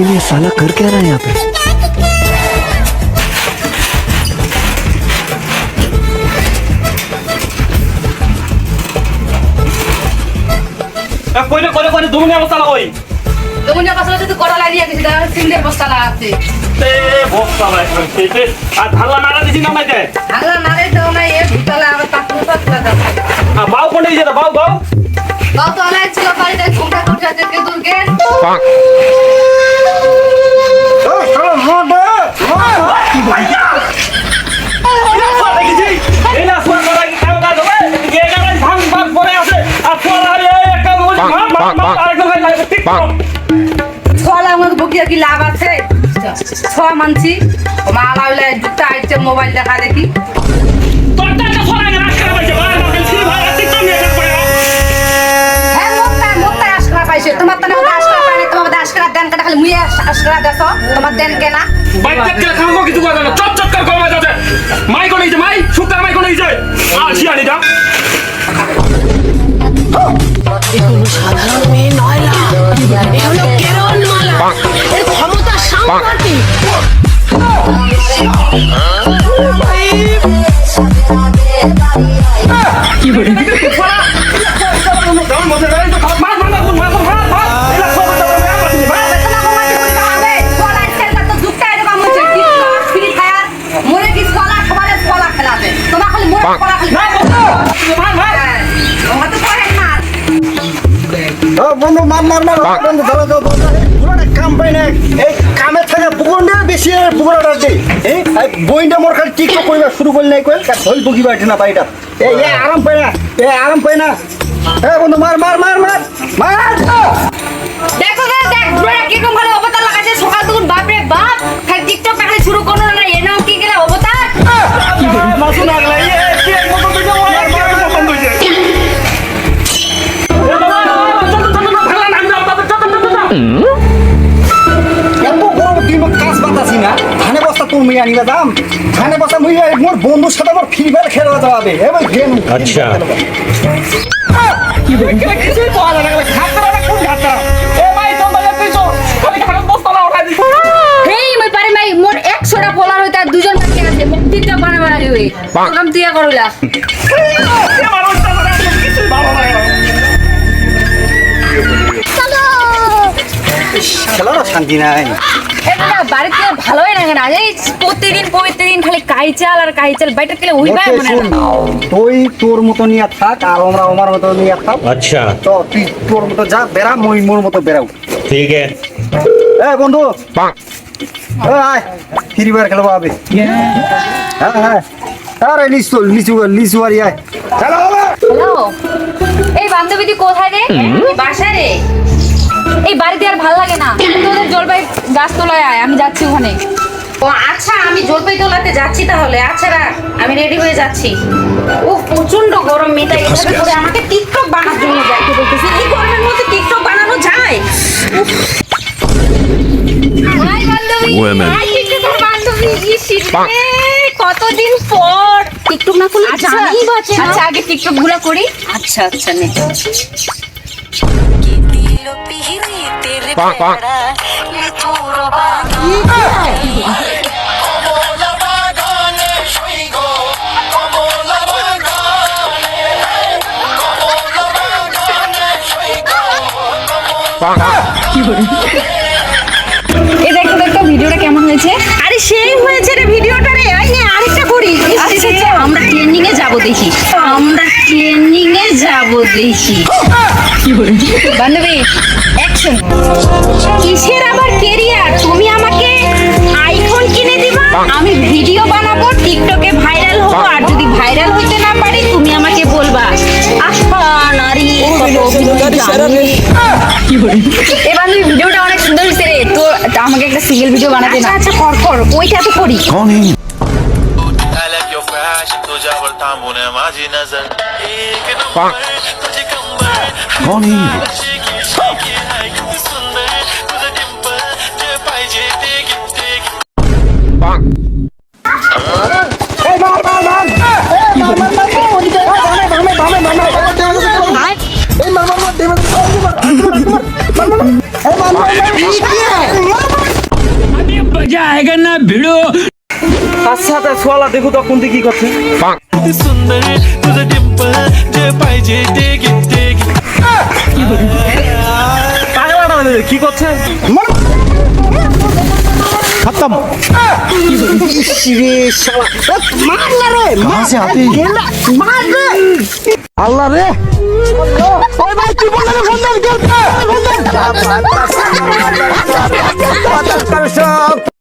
लेकिन ये साला कर क्या रहा है यहाँ पे কইলে কইলে কইলে দুমুনি অবস্থা লাগই দুমুনিয়া পাশে যদি করা লাগিয়ে গেছি তাহলে সিলের বস্তা লাগাচ্ছে তে বস্তা ভাই তে আর ধালা নাড়া দিছি না মাইতে আল্লাহ নারে তো না এ ভিতলে আবার তাকু পাতলা যাচ্ছে আর বাউ কোনে দিছে বাউ বাউ কত অনেক ছিল বাড়িতে ঘুমটা ঘুমটা যেতে দূরকে কি লাভ আছে ছ মানছি মালা হইলে জুতা আইছে মোবাইল দেখা দেখি হ্যাঁ তোমার তো না আশকা তোমার আশকা দেন কাটা খালি মুই আশকা দেছো তোমার দেন কেনা বাইতে কে খামো কিছু কথা না চট চট করে কমে যাচ্ছে মাই কোনে মাই কোনে আর বন্ধু মার মার মার। বন্ধু ধরো ধরো ধরো। পুরোটা কাম পাই না। এই কামের থেকে পুকুরটা বেশি পুকুরটা দে এই বইটা মোর খালি টিকটক করিবা শুরু করলে কার ধল বুকি বাইঠে না বাইটা এই এ আরাম পাই না এ আরাম পাই না। এ বন্ধু মার মার মার মার। মার দেখো দেখ বুড়া কীরকম ভালো অবতার লাগাচ্ছে সকাল তখন বাপরে বাপ খালি টিকটক শুরু করো এত তুই মোক কাজ বাতাসি না ধানে বস্তা তোর মুই আনিবা দাম ধানে বস্তা মুই মোর বন্ধুর সাথে আমার ফ্রি ফায়ার খেলা যাবে এবার গেম আচ্ছা কি কিছুই পাওয়া যায় না খাতরা না কোন খাতরা এ ভাই তোর তুই চল খালি খালি বস্তা না উঠাই দিছ হেই মই পারে ভাই মোর 100টা ফলোয়ার হইতা দুজন বাকি আছে বানাবা প্রোগ্রাম করলা ভালো লাগে খেলারও শান্তি নাই। ভালোই লাগে না। এই প্রতিদিন প্রতিদিন খালি কাইচাল আর কাইচাল। বাইটা খেলে ওই ভাই মনে তুই মতো নিয়ে থাক আর আমরা আমার মতো নিয়ে থাক। তো তুই তোর মতো যা বেড়া মই মোর মতো বেড়াও। ঠিক বন্ধু। আয়। ফ্রি ফায়ার খেলব হবে হ্যাঁ হ্যাঁ। আরে লিচু লিচু এই বান্ধবীটি কোথায় এই বাড়িতে আর ভালো লাগে না। তোদের জলপাই গাছ তোলায় আয় আমি যাচ্ছি ওখানে। ও আচ্ছা আমি জলপাই তোলাতে যাচ্ছি তাহলে। আচ্ছা রাখ আমি রেডি হয়ে যাচ্ছি। ও প্রচণ্ড গরম মেয়েটা করে আমাকে টিকটক বানানোর জন্য যাইতে বলতেছে? এই গরমের মধ্যে টিকটক বানানো যায়? কতদিন পর? টিকটক না করলে আচ্ছা, আচ্ছা আগে টিকটকগুলা করি। আচ্ছা আচ্ছা নেই এই দেখো দেখো ভিডিওটা কেমন হয়েছে? আরে সেই হয়েছে রে ভিডিওটা রে। আরেকটা করি। আচ্ছা আমরা ট্রেন্ডিং এ যাব দেখি। আমরা ট্রেন্ডিং বুঝেছি বান্ধবী অ্যাকশন কিসের আমার কেরিয়ার তুমি আমাকে আইফোন কিনে দিবা? আমি ভিডিও বানাবো টিকটকে ভাইরাল হব আর যদি ভাইরাল হতে না পারি তুমি আমাকে বলবা আহা নারী এ বান্ধবী ভিডিওটা অনেক সুন্দর হয়েছে রে। তো আমাকে একটা সিঙ্গেল ভিডিও বানাতে আচ্ছা, না। আচ্ছা কর কর ওইটা তো করি। तुझ्यावर थांबून माझी नजर एक नंबर तुझी कंबर कोण सुंदर तुझं डिंपल जे पाहिजे ते गिफ्टे मजा आएगा ना भिड़ो আচ্ছা তা সোয়ালা দেখো তো কোন দিকে কি করছে। সুন্দর তুঝে ডিম্পল যে পাইজে কি করছে? খতম। আল্লাহ রে। ভাই কি বললে বন্ধন